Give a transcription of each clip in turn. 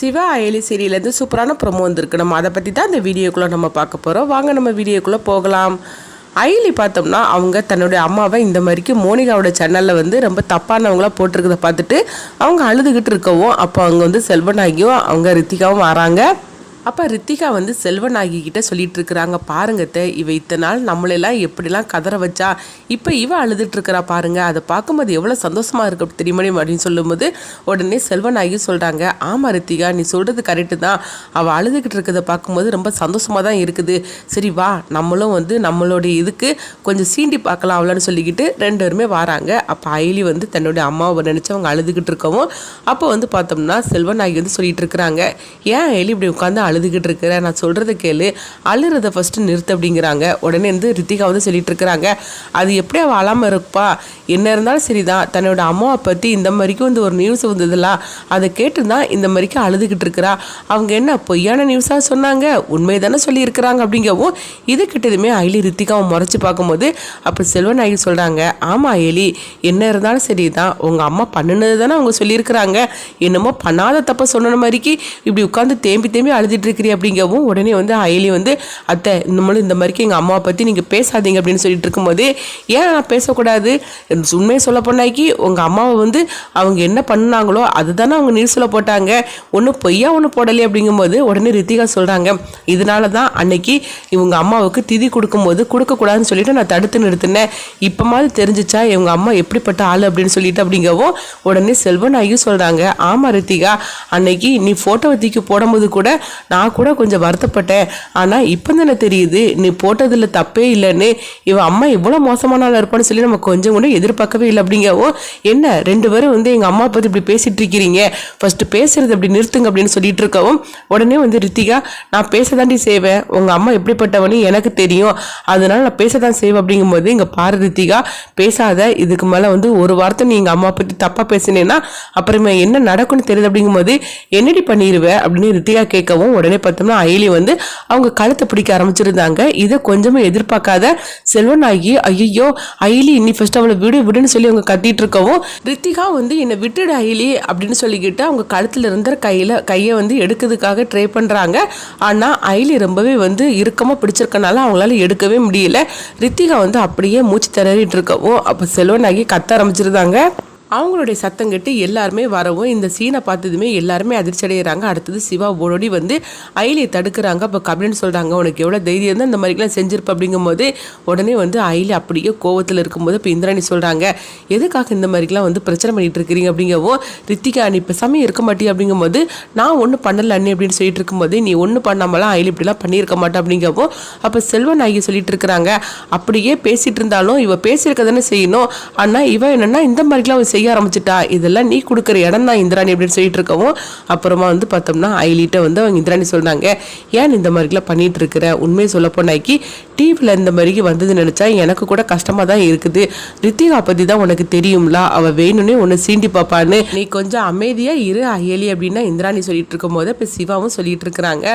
சிவா அயலி சீரியலேருந்து சூப்பரான ப்ரொமோ வந்திருக்கு. நம்ம அதை பற்றி தான் இந்த வீடியோக்குள்ளே நம்ம பார்க்க போகிறோம் வாங்க நம்ம வீடியோக்குள்ளே போகலாம். அயலி பார்த்தோம்னா அவங்க தன்னுடைய அம்மாவை இந்த மாதிரிக்கு மோனிகாவோட சேனலில் வந்து ரொம்ப தப்பானவங்களாக போட்டிருக்கிறத பார்த்துட்டு அவங்க அழுதுகிட்டு இருக்கவும் அப்போ அவங்க வந்து செல்வனாகியும் அவங்க ரித்திகாவும் வராங்க. அப்போ ரித்திகா வந்து செல்வநாயகி கிட்ட சொல்லிட்டு இருக்கிறாங்க. பாருங்க இவ இத்தனை நாள் நம்மளெல்லாம் எப்படிலாம் கதற வச்சா இப்போ இவ அழுதுட்டு இருக்கிறா பாருங்க. அதை பார்க்கும்போது எவ்வளோ சந்தோஷமா இருக்கு தெரியுமணி அப்படின்னு சொல்லும்போது உடனே செல்வநாயகி சொல்றாங்க ஆமா ரித்திகா நீ சொல்றது கரெக்டு தான். அவள் அழுதுகிட்டு இருக்கிறத பார்க்கும்போது ரொம்ப சந்தோஷமா தான் இருக்குது. சரி வா நம்மளும் வந்து நம்மளுடைய இதுக்கு கொஞ்சம் சீண்டி பார்க்கலாம் அவளான்னு சொல்லிக்கிட்டு ரெண்டு பேருமே வராங்க. அப்போ அயலி வந்து தன்னுடைய அம்மாவை நினச்சி அவங்க அழுதுகிட்டு இருக்கவும் அப்போ வந்து பார்த்தோம்னா செல்வநாயகி வந்து சொல்லிட்டு இருக்கிறாங்க. ஏன் அயலி இப்படி உட்காந்து அழுதுகிட்டு இருக்கிற நான் சொல்கிறத கேளு. அழுறதை ஃபஸ்ட்டு நிறுத்து அப்படிங்கிறாங்க. உடனே வந்து ரித்திகா வந்து சொல்லிட்டு இருக்கிறாங்க. அது எப்படி அவள் அழாமல் இருப்பா? என்ன இருந்தாலும் சரிதான். தன்னோட அம்மாவை பற்றி இந்த மாதிரிக்கும் வந்து ஒரு நியூஸ் வந்ததுல அதை கேட்டு தான் இந்த மாதிரிக்கு அழுதுகிட்டு இருக்கிறா. அவங்க என்ன பொய்யான நியூஸாக சொன்னாங்க? உண்மை தானே சொல்லியிருக்கிறாங்க அப்படிங்கவும் இது கிட்டதுமே அயலி ரித்திகாவை முறைச்சி பார்க்கும்போது அப்போ செல்வநாயகி சொல்கிறாங்க ஆமாம் அயலி என்ன இருந்தாலும் சரி தான் உங்கள் அம்மா பண்ணுனது தானே அவங்க சொல்லியிருக்கிறாங்க. என்னமோ பண்ணாத தப்பை சொன்ன மாதிரிக்கு இப்படி உட்காந்து தேம்பி தேம்பி அழுதுட்டு இருக்கிறீ அப்படிங்கவும் உடனே வந்து அயலி வந்து அத்தை நம்மளும் இந்த மாதிரிக்கு எங்கள் அம்மாவை பற்றி நீங்கள் பேசாதீங்க அப்படின்னு சொல்லிட்டு இருக்கும்போது ஏன் நான் பேசக்கூடாது? உண்மையை சொல்ல போனாக்கி உங்கள் அம்மாவை வந்து அவங்க என்ன பண்ணாங்களோ அதுதானே அவங்க நியூஸில் போட்டாங்க. ஒன்றும் பொய்யா ஒன்றும் போடலையே அப்படிங்கும்போது உடனே ரித்திகா சொல்கிறாங்க இதனால தான் அன்னைக்கு இவங்க அம்மாவுக்கு திதி கொடுக்கும்போது கொடுக்கக்கூடாதுன்னு சொல்லிட்டு நான் தடுத்து நிறுத்தினேன். இப்போ மாதிரி தெரிஞ்சிச்சா இவங்க அம்மா எப்படிப்பட்ட ஆள்? அப்படின்னு சொல்லிட்டு அப்படிங்கவும் உடனே செல்வன் ஐயும் சொல்கிறாங்க ஆமாம் ரித்திகா அன்னைக்கு நீ ஃபோட்டோவை தூக்கி போடும்போது கூட நான் கூட கொஞ்சம் வருத்தப்பட்டேன். ஆனால் இப்போ தானே தெரியுது நீ போட்டதில் தப்பே இல்லைன்னு. இவன் அம்மா இவ்வளோ மோசமான ஆள் இருப்பான்னு சொல்லி நம்ம கொஞ்சம் கூட எதிர்பார்க்கவே இல்லை அப்படிங்கவோ என்ன ரெண்டு பேரும் வந்து எங்கள் அம்மா பற்றி இப்படி பேசிகிட்டு இருக்கிறீங்க? ஃபஸ்ட்டு பேசுறது அப்படி நிறுத்துங்க அப்படின்னு சொல்லிட்டு இருக்கவும் உடனே வந்து ரித்திகா நான் பேச தாண்டி செய்வேன். உங்கள் அம்மா எப்படிப்பட்டவனு எனக்கு தெரியும். அதனால நான் பேச தான் செய்வேன் அப்படிங்கும்போது இங்கே பாரு ரித்திகா பேசாத. இதுக்கு மேலே வந்து ஒரு வார்த்தை நீ எங்கள் அம்மா பற்றி தப்பாக பேசினேன்னா அப்புறமே என்ன நடக்கும்னு தெரியுது அப்படிங்கும்போது என்னடி பண்ணிடுவேன் அப்படின்னு ரித்திகா கேட்கவும் உடனே பார்த்தோம்னா அயலி வந்து அவங்க கழுத்தை பிடிக்க ஆரம்பிச்சிருந்தாங்க. இதை கொஞ்சமே எதிர்பார்க்காத செல்வனாகி ஐயோ அயலி இன்னி ஃபர்ஸ்ட் அவளை விடு விடுன்னு சொல்லி அவங்க கத்திட்டு இருக்கவும் ரித்திகா வந்து என்னை விட்டுடு அயலி அப்படின்னு சொல்லிக்கிட்டு அவங்க கழுத்தில் இருந்த கையில் கையை வந்து எடுக்கிறதுக்காக ட்ரை பண்ணுறாங்க ஆனால் அயலி ரொம்பவே வந்து இறுக்கமாக பிடிச்சிருக்கனால அவங்களால எடுக்கவே முடியல. ரித்திகா வந்து அப்படியே மூச்சு திணறிட்டு இருக்கவும் செல்வன் ஆகி கத்த ஆரம்பிச்சிருந்தாங்க. அவங்களுடைய சத்தம் கேட்டு எல்லாருமே வரவும் இந்த சீனை பார்த்ததுமே எல்லாருமே அதிர்ச்சி அடைகிறாங்க அடுத்தது சிவா ஓடோடி வந்து அயிலியை தடுக்கிறாங்க. அப்போ கபிலன் சொல்கிறாங்க உனக்கு எவ்வளோ தைரியம் தான் இந்த மாதிரிலாம் செஞ்சிருப்ப? அப்படிங்கும்போது உடனே வந்து அயிலி அப்படியே கோவத்தில் இருக்கும்போது இப்போ இந்திராணி சொல்கிறாங்க எதுக்காக இந்த மாதிரிலாம் வந்து பிரச்சனை பண்ணிட்டு இருக்கிறீங்க? அப்படிங்கவோ ரித்திகா நீ இப்போ சமயம் இருக்க மாட்டே அப்படிங்கும்போது நான் ஒன்றும் பண்ணல அண்ணி அப்படின்னு சொல்லிட்டு இருக்கும்போது நீ ஒன்றும் பண்ணாமலாம் அயிலி இப்படிலாம் பண்ணியிருக்க மாட்டேன் அப்படிங்கவோ அப்போ செல்வன் ஆகிய சொல்லிட்டு இருக்கிறாங்க. அப்படியே பேசிகிட்டு இருந்தாலும் இவ பேசியிருக்க தானே செய்யணும். ஆனால் இவன் என்னென்னா இந்த மாதிரிலாம் அவ செய்ய ஆரம்பிச்சிட்டா இதெல்லாம் நீ கொடுக்குற இடம் தான் இந்திராணி அப்படின்னு சொல்லிட்டு இருக்கவும் அப்புறமா வந்து பார்த்தோம்னா ஐலிட்ட வந்து அவங்க இந்திராணி சொன்னாங்க ஏன் இந்த மாதிரிலாம் பண்ணிட்டு இருக்கிற? உண்மையை சொல்ல போனாக்கி டிவியில் இந்த மாதிரிக்கு வந்தது நினைச்சா எனக்கு கூட கஷ்டமாக தான் இருக்குது. ரித்திகா பற்றி தான் உனக்கு தெரியும்ல அவள் வேணும்னே உன்னை சீண்டி பார்ப்பான்னு நீ கொஞ்சம் அமைதியாக இரு அயலி அப்படின்னா இந்திராணி சொல்லிட்டு இருக்கும் போது இப்போ சிவாவும் சொல்லிட்டு இருக்கிறாங்க.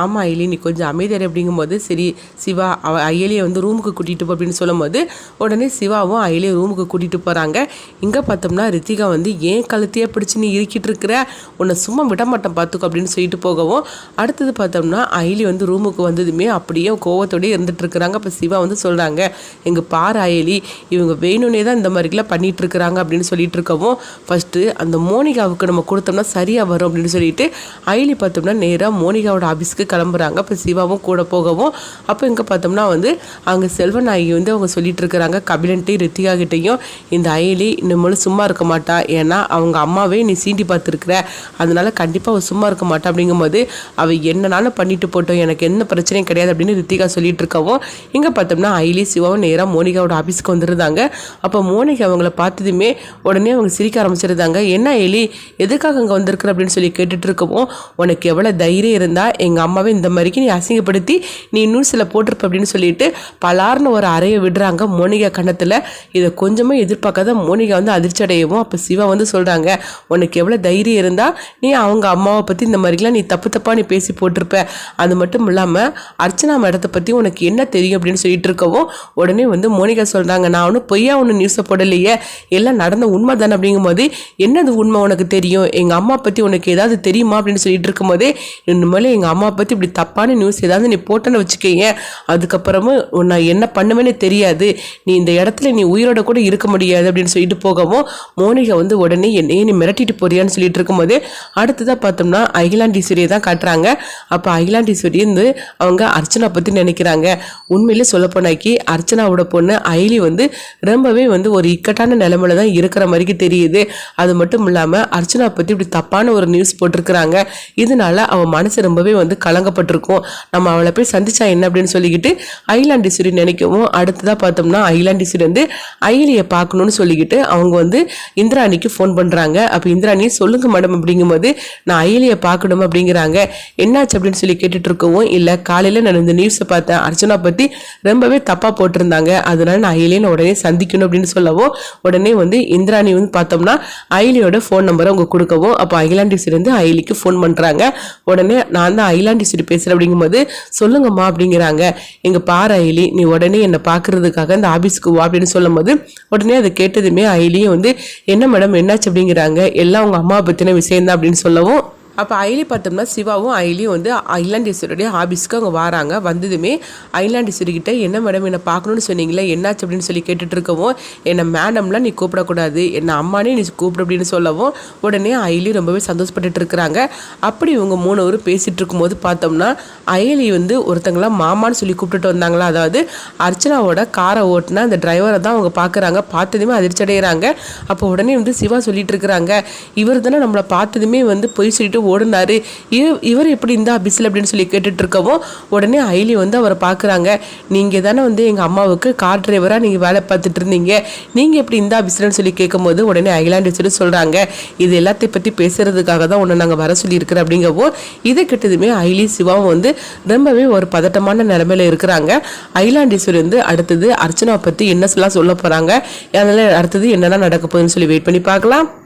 ஆமாம் அயலி நீ கொஞ்சம் அமைதியாரு அப்படிங்கும்போது சரி சிவா அவ அயலியை வந்து ரூமுக்கு கூட்டிகிட்டு போ அப்படின்னு சொல்லும்போது உடனே சிவாவும் அயலியை ரூமுக்கு கூட்டிகிட்டு போகிறாங்க இங்கே பார்த்தா பார்த்தோம்னா ரித்திகா வந்து ஏன் கழுத்தையே பிடிச்சி நீ இறுக்கிட்டு இருக்கிற? உன்னை சும்மா விட மாட்டேன் பார்த்துக்கோ அப்படின்னு சொல்லிட்டு போகவும் அடுத்தது பார்த்தோம்னா அயலி வந்து ரூமுக்கு வந்ததுமே அப்படியே கோவத்தோடயே இருந்துட்டு இருக்கிறாங்க. சிவா வந்து சொல்கிறாங்க எங்கள் பார் அயலி இவங்க வேணும்னே தான் இந்த மாதிரிலாம் பண்ணிகிட்ருக்குறாங்க இருக்கிறாங்க அப்படின்னு சொல்லிட்டு இருக்கவும் ஃபஸ்ட்டு அந்த மோனிகாவுக்கு நம்ம கொடுத்தோம்னா சரியாக வரும் அப்படின்னு சொல்லிட்டு அயலி பார்த்தோம்னா நேராக மோனிகாவோட ஆஃபீஸ்க்கு கிளம்புறாங்க. அப்போ சிவாவும் கூட போகவும் அப்போ இங்கே பார்த்தோம்னா வந்து அங்கே செல்வநாயகி வந்து அவங்க சொல்லிட்டு இருக்கிறாங்க கபிலன்ட்டையும் ரித்திகா கிட்டையும் இந்த அயலி இன்னும் சும்மா சும்மா இருக்க மாட்டா. ஏன்னா அவங்க அம்மாவே நீ சீண்டி பார்த்துருக்குற. அதனால கண்டிப்பாக அவள் சும்மா இருக்க மாட்டா அப்படிங்கும்போது அவள் என்னனாலும் பண்ணிட்டு போட்டோம். எனக்கு எந்த பிரச்சனையும் கிடையாது அப்படின்னு ரித்திகா சொல்லிட்டு இருக்கவும் இங்கே பார்த்தோம்னா ஐலி சிவாவும் நேராக மோனிகாவோட ஆஃபீஸ்க்கு வந்துருந்தாங்க. அப்போ மோனிகா அவங்கள பார்த்ததுமே உடனே அவங்க சிரிக்க ஆரம்பிச்சிருந்தாங்க. என்ன எலி எதுக்காக அங்கே வந்திருக்குற? அப்படின்னு சொல்லி கேட்டுட்டு இருக்கவும் உனக்கு எவ்வளோ தைரியம் இருந்தால் எங்கள் அம்மாவை இந்த மாதிரிக்கு நீ அசிங்கப்படுத்தி நீ நியூஸில் போட்டிருப்ப அப்படின்னு சொல்லிட்டு பலார்னு ஒரு அறையை விடுறாங்க மோனிகா கண்ணத்தில் இதை கொஞ்சமாக எதிர்பார்க்காத மோனிகா வந்து அதிர்ச்சி அதிர்ச்சி அப்போ சிவா வந்து சொல்கிறாங்க உனக்கு எவ்வளோ தைரியம் இருந்தால் நீ அவங்க அம்மாவை பற்றி இந்த மாதிரிலாம் நீ தப்பு தப்பாக நீ பேசி போட்டிருப்ப. அது மட்டும் இல்லாமல் அர்ச்சனா மேடத்தை பற்றி உனக்கு என்ன தெரியும்? அப்படின்னு சொல்லிட்டு இருக்கவும் உடனே வந்து மோனிகா சொல்கிறாங்க நான் ஒன்றும் பொய்யா ஒன்று நியூஸை போடலையே. எல்லாம் நடந்த உண்மை தானே? அப்படிங்கும்போது என்னது உண்மை உனக்கு தெரியும்? எங்கள் அம்மா பற்றி உனக்கு ஏதாவது தெரியுமா? அப்படின்னு சொல்லிட்டு இருக்கும்போதே இனிமேல் எங்கள் அம்மா பற்றி இப்படி தப்பான நியூஸ் ஏதாவது நீ போட்டேன்னு வச்சுக்கோங்க அதுக்கப்புறமும் நான் என்ன பண்ணுவேன்னு தெரியாது. நீ இந்த இடத்துல நீ உயிரோட கூட இருக்க முடியாது. அப்படின்னு சொல்லிட்டு போகவும் மோனிகா வந்து உடனே என்னையே நீ மிரட்டிட்டு போறியான்னு சொல்லிட்டு இருக்கும்போது அடுத்ததாக பார்த்தோம்னா அகிலாண்டீஸ்வரியை தான் காட்டுறாங்க. அப்போ அகிலாண்டீஸ்வரி வந்து அவங்க அர்ச்சனா பற்றி நினைக்கிறாங்க. உண்மையிலே சொல்லப்போனாக்கி அர்ச்சனாவோட பொண்ணு அயலி வந்து ரொம்பவே வந்து ஒரு இக்கட்டான நிலைமையில தான் இருக்கிற மாதிரிக்கு தெரியுது. அது மட்டும் இல்லாமல் அர்ச்சனா பற்றி இப்படி தப்பான ஒரு நியூஸ் போட்டிருக்கிறாங்க. இதனால அவன் மனசு ரொம்பவே வந்து கலங்கப்பட்டிருக்கும். நம்ம அவளை போய் சந்திச்சா என்ன அப்படின்னு சொல்லிக்கிட்டு ஐலாண்டீஸ்வரி நினைக்கவும் அடுத்ததாக பார்த்தோம்னா ஐலாண்டீஸ்வரி வந்து அயலியை பார்க்கணும்னு சொல்லிக்கிட்டு அவங்க வந்து இந்திராணிக்கு ஃபோன் பண்ணுறாங்க அப்போ இந்திராணி சொல்லுங்க மேடம் அப்படிங்கும்போது நான் அயலியை பார்க்கணும் அப்படிங்கிறாங்க. என்னாச்சு? அப்படின்னு சொல்லி கேட்டுட்டு இருக்கவும் இல்லை. காலையில் நான் இந்த நியூஸை பார்த்தேன். அர்ச்சனா பற்றி ரொம்பவே தப்பாக போட்டிருந்தாங்க. அதனால நான் அயலியை உடனே சந்திக்கணும் அப்படின்னு சொல்லவும் உடனே வந்து இந்திராணி வந்து பார்த்தோம்னா அயலியோட ஃபோன் நம்பரை அவங்க கொடுக்கவும் அப்போ அயலாண்டிஸ்லேருந்து வந்து ஃபோன் பண்ணுறாங்க உடனே நான் தான் ஐலாண்டீஸ்வரி பேசுகிறேன் அப்படிங்கும்போது சொல்லுங்கம்மா அப்படிங்கிறாங்க. எங்கள் பார் அயலி நீ உடனே என்னை பார்க்கறதுக்காக இந்த ஆஃபீஸ்க்கு வா அப்படின்னு சொல்லும்போது உடனே அதை கேட்டதுமே அயலியும் வந்து என்ன மேடம் என்னாச்சு அப்படிங்கிறாங்க? எல்லாம் உங்கள் அம்மா பற்றின விஷயம் தான் அப்படின்னு சொல்லவும் அப்போ ஐலி பார்த்தோம்னா சிவாவும் ஐலியும் வந்து ஐலாண்டீஸ்வருடைய ஆஃபீஸ்க்கு அவங்க வராங்க. வந்ததுமே ஐலாண்டீஸ்வரி என்ன மேடம் என்னை பார்க்கணும்னு சொன்னீங்களே என்னாச்சு? அப்படின்னு சொல்லி கேட்டுட்டு இருக்கவும் என்னை மேடம்லாம் நீ கூப்பிடக்கூடாது என்னை அம்மானே நீ கூப்பிடு அப்படின்னு சொல்லவும் உடனே ஐலி ரொம்பவே சந்தோஷப்பட்டுட்டு இருக்கிறாங்க. அப்படி இவங்க மூணு பேரும் பேசிகிட்டு இருக்கும்போது பார்த்தோம்னா ஐலி வந்து ஒருத்தங்களாம் மாமான்னு சொல்லி கூப்பிட்டுட்டு வந்தாங்களா? அதாவது அர்ச்சனாவோட காரை ஓட்டுனா அந்த டிரைவரை தான் அவங்க பார்க்குறாங்க. பார்த்ததுமே அதிர்ச்சி அடைகிறாங்க அப்போ உடனே வந்து சிவா சொல்லிட்டு இருக்கிறாங்க இவர் தானே நம்மளை பார்த்ததுமே வந்து பொய் சொல்லிட்டு ஓடினார். இவ- இவர் எப்படி இந்த ஆபீஸில் அப்படின்னு சொல்லி கேட்டுட்டு இருக்கவும் உடனே ஐலி வந்து அவரை பார்க்குறாங்க நீங்கள் தானே வந்து எங்கள் அம்மாவுக்கு கார் டிரைவராக நீங்கள் வேலை பார்த்துட்டு இருந்தீங்க நீங்கள் எப்படி இந்த ஆபீஸ்லன்னு சொல்லி கேட்கும்போது உடனே ஐலாண்டு சொல்லி சொல்கிறாங்க இது எல்லாத்தையும் பற்றி பேசுகிறதுக்காக தான் ஒன்று நாங்கள் வர சொல்லியிருக்கிறோம் அப்படிங்கவும் இதை கிட்டதுமே ஐலி சிவாவும் வந்து ரொம்பவே ஒரு பதட்டமான நிலமையில் இருக்கிறாங்க. ஐலாண்டீஸ்வர் வந்து அடுத்தது அர்ச்சனாவை பற்றி என்ன சொல்லலாம் சொல்ல போகிறாங்க அதனால் அடுத்தது என்னெல்லாம் நடக்க போகுதுன்னு சொல்லி வெயிட் பண்ணி பார்க்கலாம்.